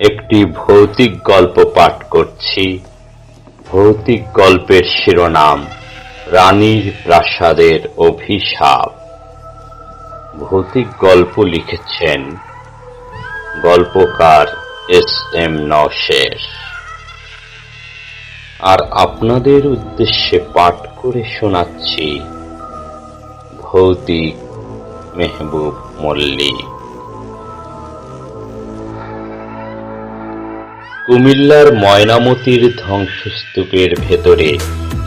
একটি ভৌতিক গল্প পাঠ করছি। ভৌতিক গল্পের শিরোনাম, রানীর প্রাসাদের অভিশাপ। ভৌতিক গল্প লিখেছেন গল্পকার এস এম নশের আর আপনাদের উদ্দেশ্যে পাঠ করে শোনাচ্ছি ভৌতিক মেহবুব মল্লিক। কুমিল্লার ময়নামতির ধ্বংসস্তূপের ভেতরে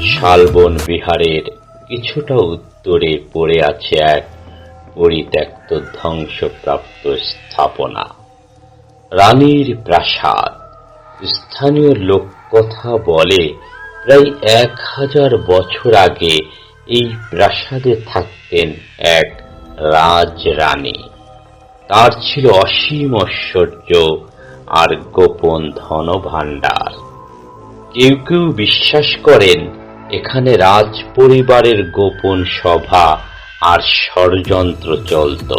শালবন বিহারের কিছুটা উত্তরে পড়ে আছে এক পরিত্যক্ত ধ্বংসপ্রাপ্ত স্থাপনা। রানীর প্রাসাদ। স্থানীয় লোককথা বলে প্রায় এক হাজার বছর আগে এই প্রাসাদে থাকতেন এক রাজরানী। তার ছিল অসীম ঐশ্বর্য আর গোপন ধন ধনভাণ্ডার। কেউ কেউ বিশ্বাস করেন, এখানে রাজ পরিবারের গোপন সভা আর ষড়যন্ত্র চলত।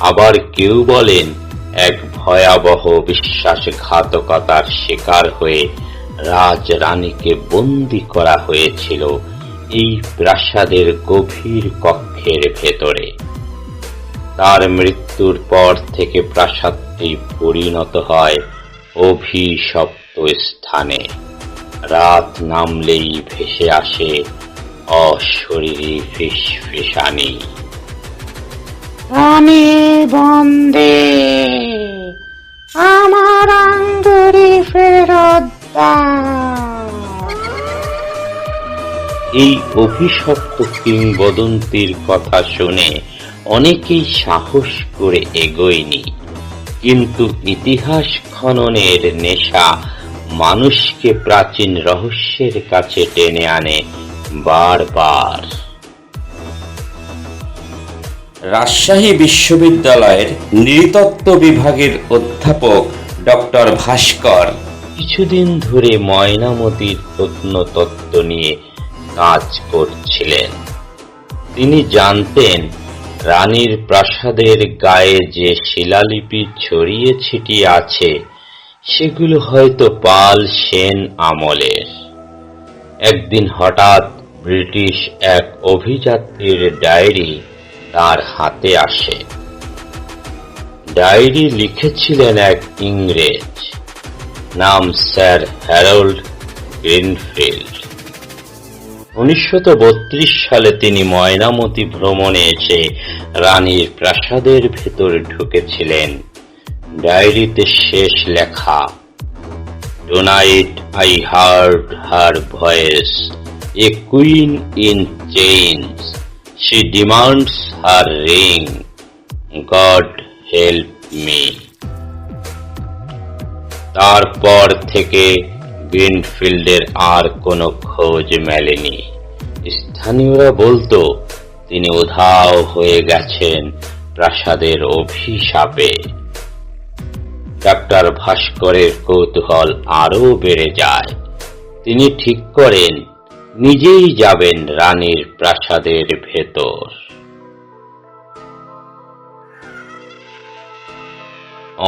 আবার কেউ বলেন, এক ভয়াবহ বিশ্বাসঘাতকতার শিকার হয়ে রাজরানীকে বন্দি করা হয়েছিল এই প্রাসাদের গভীর কক্ষের ভেতরে। তার মৃত্যুর পর থেকে প্রাসাদটি পরিণত হয় অভিশপ্ত স্থানে। রাত নামলেই ভেসে আসে অশরীরী ফিসফিসানি। আমি বন্দে আমার আঙ্গুরি ফেরত এই অভিশপ্ত কিংবদন্তির কথা শুনে অনেকেই সাহস করে এগোয়নি। কিন্তু ইতিহাস খননের নেশা মানুষকে প্রাচীন রহস্যের কাছে টেনে আনে বারবার। রাজশাহী বিশ্ববিদ্যালয়ের নৃতত্ত্ব বিভাগের অধ্যাপক ডক্টর ভাস্কর। কিছুদিন ধরে ময়নামতির প্রত্নতত্ত্ব নিয়ে কাজ করছিলেন। তিনি জানতেন রানীর প্রাসাদের গায়ে যে শিলালিপি ছড়িয়ে ছিটিয়ে আছে, সেগুলো হয়তো পাল সেন আমলের। একদিন হঠাৎ ব্রিটিশ এক অভিযাত্রীর ডায়েরি তার হাতে আসে। ডায়েরি লিখেছিলেন এক ইংরেজ, নাম স্যার হ্যারোল্ড গ্রিনফিল্ড। উনিশশত সালে তিনি ময়নামতি ভ্রমণে এসে রানীর প্রাসাদের ভেতরে ঢুকেছিলেন। ডায়েরিতে শেষ লেখা tonight I heard her voice a queen in change she demands her ring God help me তারপর থেকে গ্রিনফিল্ডের আর কোনো খোঁজ মেলেনি। স্থানীয়রা বলতো, তিনি উধাও হয়ে গেছেন প্রাসাদের অভিশাপে। ডাক্তার ভাস্করের কৌতূহল আরও বেড়ে যায়। তিনি ঠিক করেন, নিজেই যাবেন রানীর প্রাসাদের ভেতর।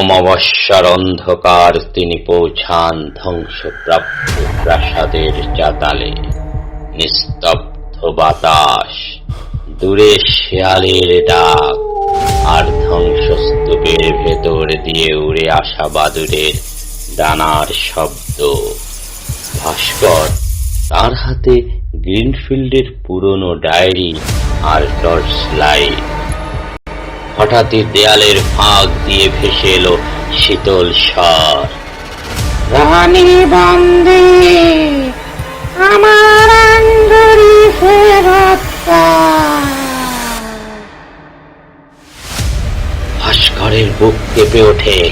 অমাবস্যার অন্ধকার তিনি পৌঁছান ধ্বংসপ্রাপ্ত প্রাসাদের চাতালে। নিস্তব্ধ বাতাস, দূরে শেয়ালের ডাক, আর ধ্বংসস্তূপের ভেতর দিয়ে উড়ে আসা বাদুরের ডানার শব্দ। ভাস্কর তার হাতে গ্রিনফিল্ডের পুরনো ডায়েরি আর টর্চ লাইট হঠাৎই দেয়ালের ফাঁক দিয়ে ভেসে এলো শীতল স্বর। রানী বন্দে আমার আঙ্গুরি ফেরত। ভাস্করের বুক কেঁপে ওঠে।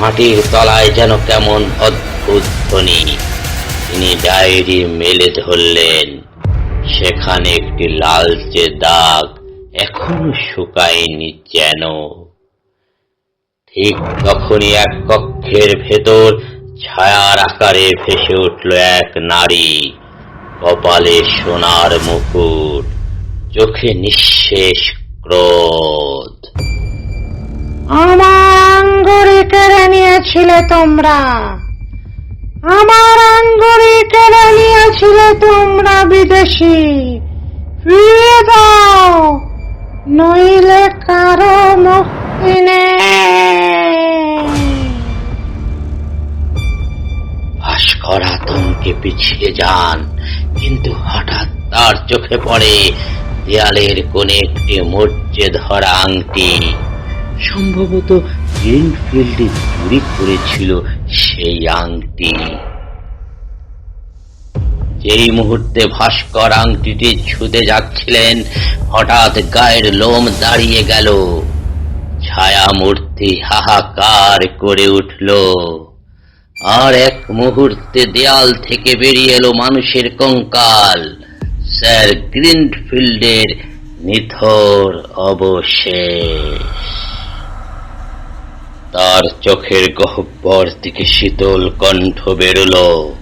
মাটির তলায় যেন কেমন অদ্ভুত ধ্বনি। তিনি ডায়েরি মেলে ধরলেন সেখানে একটি লালচে দাগ এখনও শুকায়নি যেন। ঠিক তখনই এক কক্ষের ভেতর ছায়ার আকারে ভেসে উঠল এক নারী, কপালে সোনার মুকুট, চোখে নিঃশেষ ক্রোধ। আমার আঙ্গুরি কেড়ে নিয়েছ নিয়েছিলে তোমরা। আমার আঙ্গুরি কেড়ে নিয়েছিলে তোমরা বিদেশি। ফিরে দাও। আতঙ্কে পিছিয়ে যান। কিন্তু হঠাৎ তার চোখে পড়ে দেয়ালের কোণে একটি মরচে ধরা আংটি। সম্ভবত গ্রিনফিল্ডে চুরি করেছিল সেই আংটি। যেই মুহূর্তে ভাস্কর আংটিটি ছুঁতে যাচ্ছিলেন, হঠাৎ গায়ের লোম দাঁড়িয়ে গেল। ছায়া মূর্তি হাহাকার করে উঠল। আর এক মুহূর্তে দেয়াল থেকে বেরিয়ে এলো মানুষের কঙ্কাল। স্যার গ্রিনফিল্ডের নিথর অবশেষ। তার চোখের গহ্বর থেকে শীতল কণ্ঠ বেরোলো।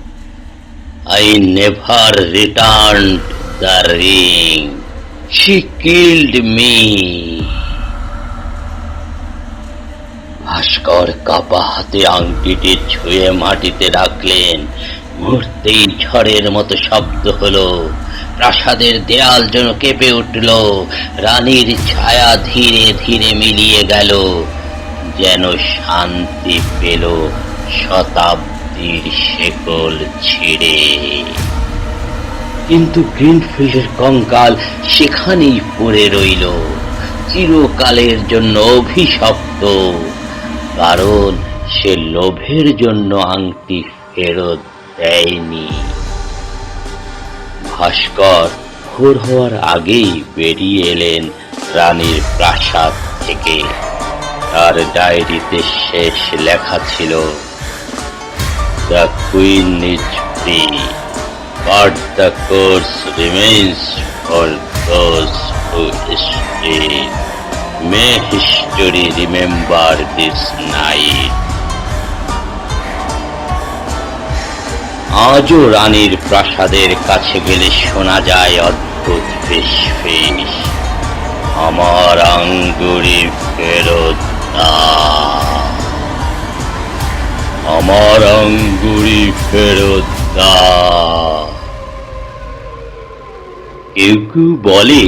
I never return the ring she killed me Bhaskar কাপা হাতে আংটিটি ছুঁয়ে মাটিতে রাখলেন। মুহূর্তেই ঝড়ের মতো শব্দ হলো। প্রাসাদের দেয়াল যেন কেঁপে উঠল। রানীর ছায়া ধীরে ধীরে মিলিয়ে গেল। যেন শান্তি পেল শতাব্দীর শেকল ছিঁড়ে। কিন্তু গ্রিনফিল্ডের কঙ্কাল সেখানেই পড়ে রইল। চিরকালের জন্য অভিশপ্ত। কারণ সে লোভের জন্য আংটি ফেরত দেয়নি ভাস্কর ভোর হওয়ার আগেই বেরিয়ে এলেন রানীর প্রাসাদ থেকে তার ডায়েরিতে শেষ লেখা ছিল, the queen is free but the course remains for those who stay. May history remember this night. আজও রানীর প্রাসাদের কাছে গেলে শোনা যায় অদ্ভুত ফিস ফিস আমার আঙ্গুরি ফেরত। আমার আঙ্গুরি ফেরত কেউ কেউ বলে,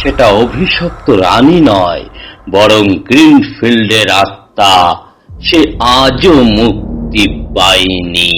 সেটা অভিশপ্ত রানী নয় বরং গ্রিনফিল্ডের আত্মা সে আজও মুক্তি পায়নি।